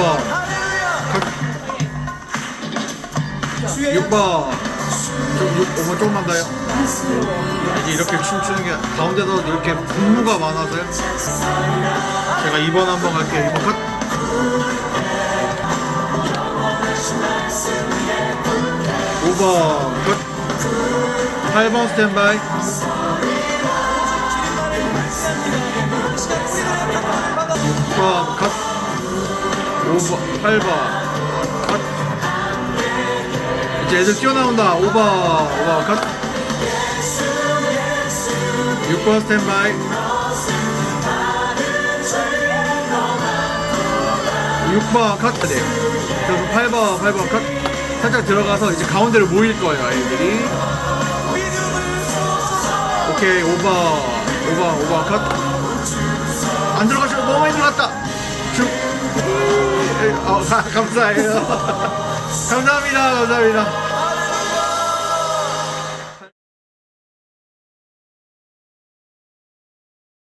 5번 컷 6번 좀 6, 5번 조금만 더요. 이제 이렇게 춤추는 게 가운데도 이렇게 분무가 많아서요. 제가 2번 한번 갈게요. 2번 컷. 5번 컷. 8번 스탠바이. 6번 컷 5번 8번. 컷 이제 애들 뛰어나온다. 5번 5번 컷. 6번 스탠바이. 6번 컷. 네. 그래서 8번 8번 컷. 살짝 들어가서 이제 가운데로 모일 거예요 아이들이. 오케이 5번 5번 5번 컷. 안 들어가시고 너무 많이 들어갔다. 쭉. 어, 가- 감사해요. 감사합니다. 감사합니다.